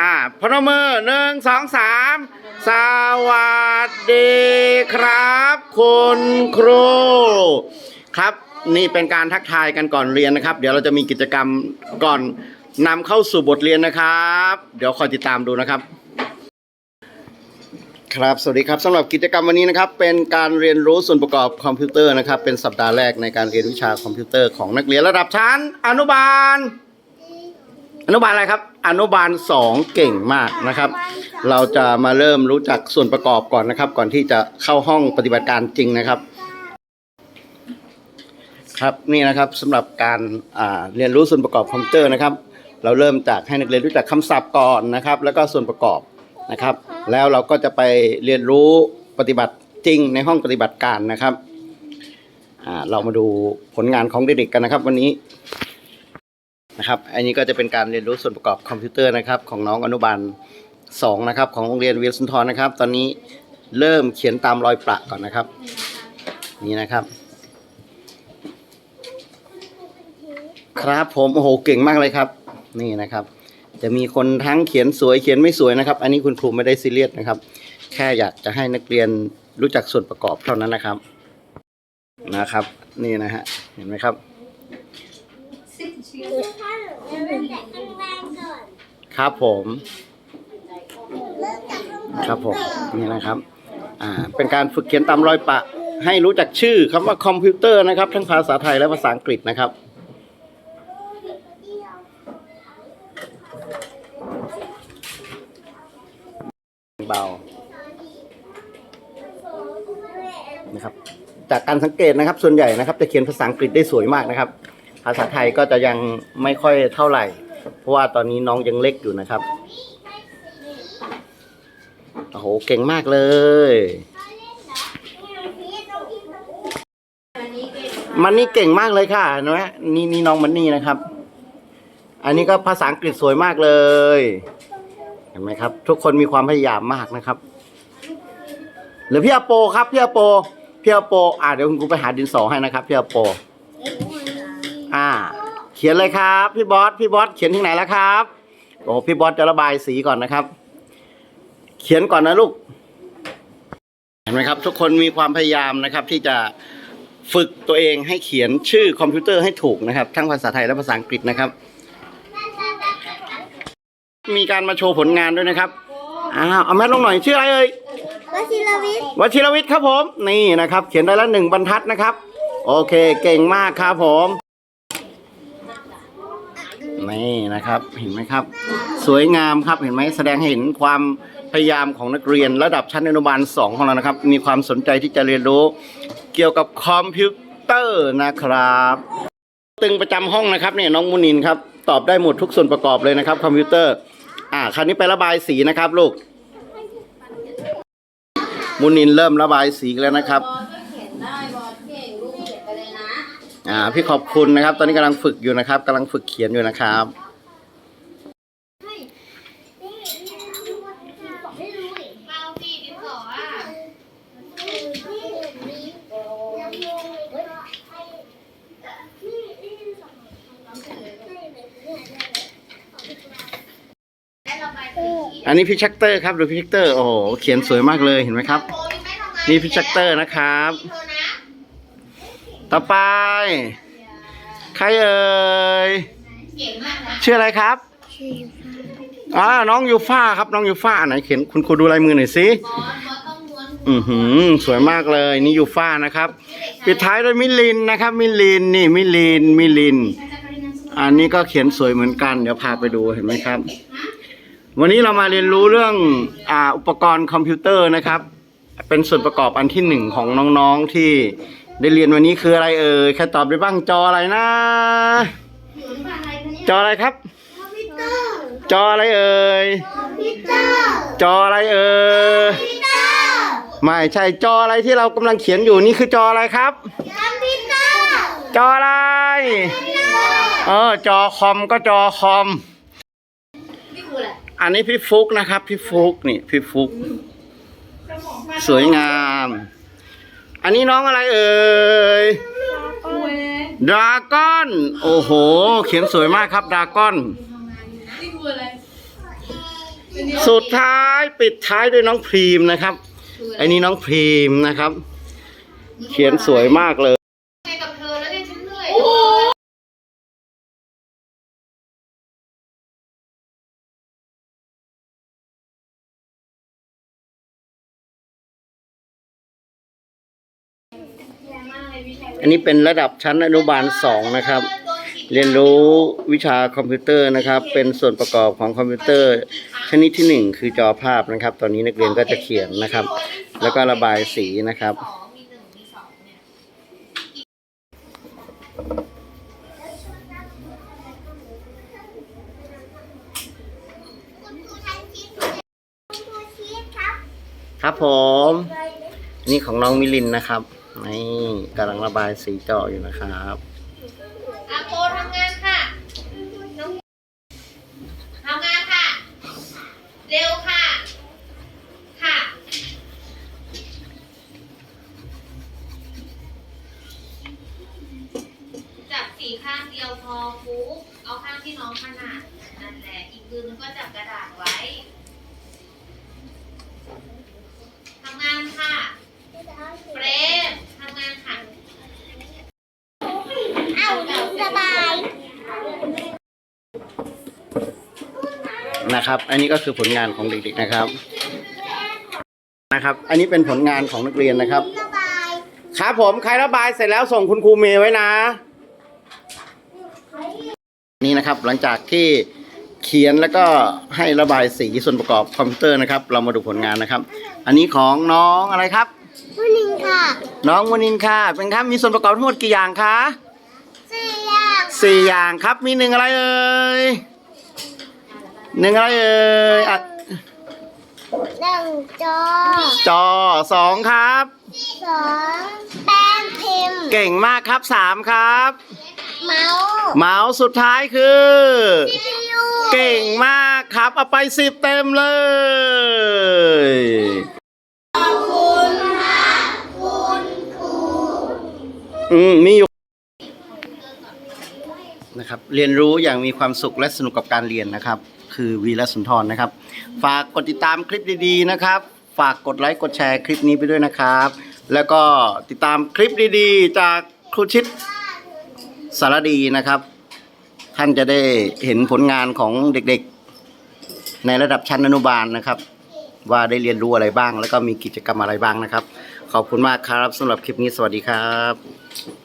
อ่าพนมมือหนึ่งสองสามสวัสดีครับ คุณครูครับนี่เป็นการทักทายกันก่อนเรียนนะครับ เดี๋ยวเราจะมีกิจกรรมก่อนนำเข้าสู่บทเรียนนะครับ เดี๋ยวคอยติดตามดูนะครับ ครับ สวัสดีครับสำหรับกิจกรรมวันนี้นะครับ เป็นการเรียนรู้ส่วนประกอบคอมพิวเตอร์นะครับ เป็นสัปดาห์แรกในการเรียนวิชาคอมพิวเตอร์ของนักเรียนระดับชั้น อนุบาล อนุบาลอะไรครับ อนุบาลสองเก่งมากนะครับ เราจะมาเริ่มรู้จักส่วนประกอบก่อนนะครับ ก่อนที่จะเข้าห้องปฏิบัติการจริงนะครับ ครับนี่นะครับสำหรับการเรียนรู้ส่วนประกอบคอมพิวเตอร์นะครับ เราเริ่มจากให้นักเรียนรู้จักคำศัพท์ก่อนนะครับ แล้วก็ส่วนประกอบ นะครับ แล้วเราก็จะไปเรียนรู้ปฏิบัติจริงในห้องปฏิบัติการนะครับเรามาดูผลงานของเด็กๆกันนะครับวันนี้นะครับ อันนี้ก็จะเป็นการเรียนรู้ส่วนประกอบคอมพิวเตอร์นะครับ ของน้องอนุบาลสองนะครับ ของโรงเรียนเวียนสุนทรนะครับ ตอนนี้เริ่มเขียนตามรอยประก่อนนะครับ นี่นะครับ ครับผมโอ้โหเก่งมากเลยครับ นี่นะครับ จะมีคนทั้งเขียนสวยเขียนไม่สวยนะครับ อันนี้คุณครูไม่ได้ซีเรียสนะครับ แค่อยากจะให้นักเรียนรู้จักส่วนประกอบเท่านั้นนะครับนะครับ นี่นะฮะเห็นไหมครับค้างล่างก่อนครับผมครับผมนี่นะครับอ่าเป็นการฝึกเขียนตามรอยปะ ให้รู้จักชื่อคำว่าคอมพิวเตอร์นะครับ ทั้งภาษาไทยและภาษาอังกฤษนะครับ เบานะครับ จากการสังเกตนะครับ ส่วนใหญ่นะครับ จะเขียนภาษาอังกฤษได้สวยมากนะครับ ภาษาไทยก็จะยังไม่ค่อยเท่าไหร่ เพราะว่าตอนนี้น้องยังเล็กอยู่นะครับโอ้โหเก่งมากเลยมันนี่เก่งมากเลยค่ะนไหมนี่นี่น้องมันนี่นะครับ อันนี้ก็ภาษาอังกฤษสวยมากเลย เห็นไหมครับ ทุกคนมีความพยายามมากนะครับหรือพี่อาโปครับพี่อาโปพี่อาโป อ่าเดี๋ยวคุณครูไปหาดินสอให้นะครับพี่อาโป อ่า เขียนเลยครับพี่บอสพี่บอสเขียนที่ไหนแล้วครับโอ้พี่บอสจะระบายสีก่อนนะครับ เขียนก่อนนะลูกเห็นไหมครับ ทุกคนมีความพยายามนะครับ ที่จะฝึกตัวเองให้เขียนชื่อคอมพิวเตอร์ให้ถูกนะครับ ทั้งภาษาไทยและภาษาอังกฤษนะครับ มีการมาโชว์ผลงานด้วยนะครับอ้าวเอาแม่ลงหน่อยชื่ออะไรเอ่ยวชิรวิทย์วชิรวิทย์ครับผม นี่นะครับ เขียนได้แล้วหนึ่งบรรทัดนะครับ โอเคเก่งมากครับผม นี่นะครับเห็นไหมครับ สวยงามครับเห็นไหมแสดงให้เห็นความพยายามของนักเรียนระดับชั้นอนุบาลสองของเรานะครับ มีความสนใจที่จะเรียนรู้เกี่ยวกับคอมพิวเตอร์นะครับ ตึงประจำห้องนะครับเนี่ยน้องมุนินครับ ตอบได้หมดทุกส่วนประกอบเลยนะครับ คอมพิวเตอร์ อ่าคราวนี้ไประบายสีนะครับลูก มุนินเริ่มระบายสีแล้วนะครับบอลก็เขียนได้บอลเก่งลูกเขียนไปเลยนะอ่าพี่ขอบคุณนะครับ ตอนนี้กำลังฝึกอยู่นะครับกำลังฝึกเขียนอยู่นะครับ ไม่รู้อีก เป้าพี่ดินสออะ ได้ระบายสี อันนี้พี่ชักเตอร์ครับดูพี่ชักเตอร์โอ้โหเขียนสวยมากเลยเห็นไหมครับโอ้ยไม่ทำงานนี่พี่ชักเตอร์นะครับเธอนะต่อไป ใครเอ่ยเก่งมากนะชื่ออะไรครับอ่าน้องยูฟ่าครับน้องยูฟ่าไหนเขียนคุณครูดูลายมือหน่อยสิบอลบอลต้องม้วนอือหือสวยมากเลยนี่ยูฟ่านะครับ ปิดท้ายด้วยมิลินนะครับ มิลินนี่มิลินมิลิน อันนี้ก็เขียนสวยเหมือนกัน เดี๋ยวพาไปดูเห็นไหมครับ วันนี้เรามาเรียนรู้เรื่องอ่าอุปกรณ์คอมพิวเตอร์นะครับ เป็นส่วนประกอบอันที่หนึ่งของน้องๆที่ได้เรียนวันนี้คืออะไรเอ่ยใครตอบได้บ้างจออะไรนะ จออะไรครับคอมพิวเตอร์จออะไรเอ่ยคอมพิวเตอร์จออะไรเอ่ยคอมพิวเตอร์ไม่ใช่จออะไรที่เรากำลังเขียนอยู่นี่คือจออะไรครับคอมพิวเตอร์จออะไรเออจอคอมก็จอคอมพี่ครูแหละ อันนี้พี่ฟุกนะครับ พี่ฟุกนี่พี่ฟุก สวยงาม อันนี้น้องอะไรเอ่ยดราก้อน โอ้โห เขียนสวยมากครับดราก้อนนี่คืออะไรสุดท้ายปิดท้ายด้วยน้องพรีมนะครับ อันนี้น้องพรีมนะครับ เขียนสวยมากเลย อันนี้เป็นระดับชั้นอนุบาลสองนะครับ เรียนรู้วิชาคอมพิวเตอร์นะครับ เป็นส่วนประกอบของคอมพิวเตอร์ ชนิดที่หนึ่งคือจอภาพนะครับ ตอนนี้นักเรียนก็จะเขียนนะครับ แล้วก็ระบายสีนะครับครับผม นี่ของน้องมิลินนะครับ นี่กำลังระบายสีเจออยู่นะครับอาโปทำงานค่ะน้องทำงานค่ะ เร็วค่ะ ค่ะ จับสีข้างเดียวพอฟุกเอาข้างที่น้องถนัดนั่นแหละ อีกมือนึงก็จับกระดาษไว้ ทำงานค่ะ เฟรมทำงานค่ะเอาสบายนะครับ อันนี้ก็คือผลงานของเด็กๆนะครับ นะครับ อันนี้เป็นผลงานของนักเรียนนะครับ ครับผมใครระบายเสร็จแล้วส่งคุณครูเมย์ไว้นะ นี่นะครับหลังจากที่เขียนแล้วก็ให้ระบายสีส่วนประกอบคอมพิวเตอร์นะครับ เรามาดูผลงานนะครับ อันนี้ของน้องอะไรครับ ผู้หญิงค่ะน้องวนินค่ะ เป็นครับมีส่วนประกอบทั้งหมดกี่อย่างคะสี่อย่างสี่อย่างครับมีหนึ่งอะไรเอ่ยหนึ่งอะไรเอ่ยอะหนึ่งจอจอสองครับ สองแป้นพิมพ์เก่งมากครับสามครับ เมาส์เมาส์สุดท้ายคือ ซียู เก่งมากครับ เอาไปสิบเต็มเลย อืมมีอยู่นะครับ เรียนรู้อย่างมีความสุขและสนุกกับการเรียนนะครับ คือวีรสุนทรนะครับ ฝากกดติดตามคลิปดีๆนะครับ ฝากกดไลค์กดแชร์คลิปนี้ไปด้วยนะครับ แล้วก็ติดตามคลิปดีๆ จากครูชิดสารดีนะครับ ท่านจะได้เห็นผลงานของเด็กๆ ในระดับชั้นอนุบาลนะครับ ว่าได้เรียนรู้อะไรบ้าง แล้วก็มีกิจกรรมอะไรบ้างนะครับ ขอบคุณมากครับสำหรับคลิปนี้สวัสดีครับ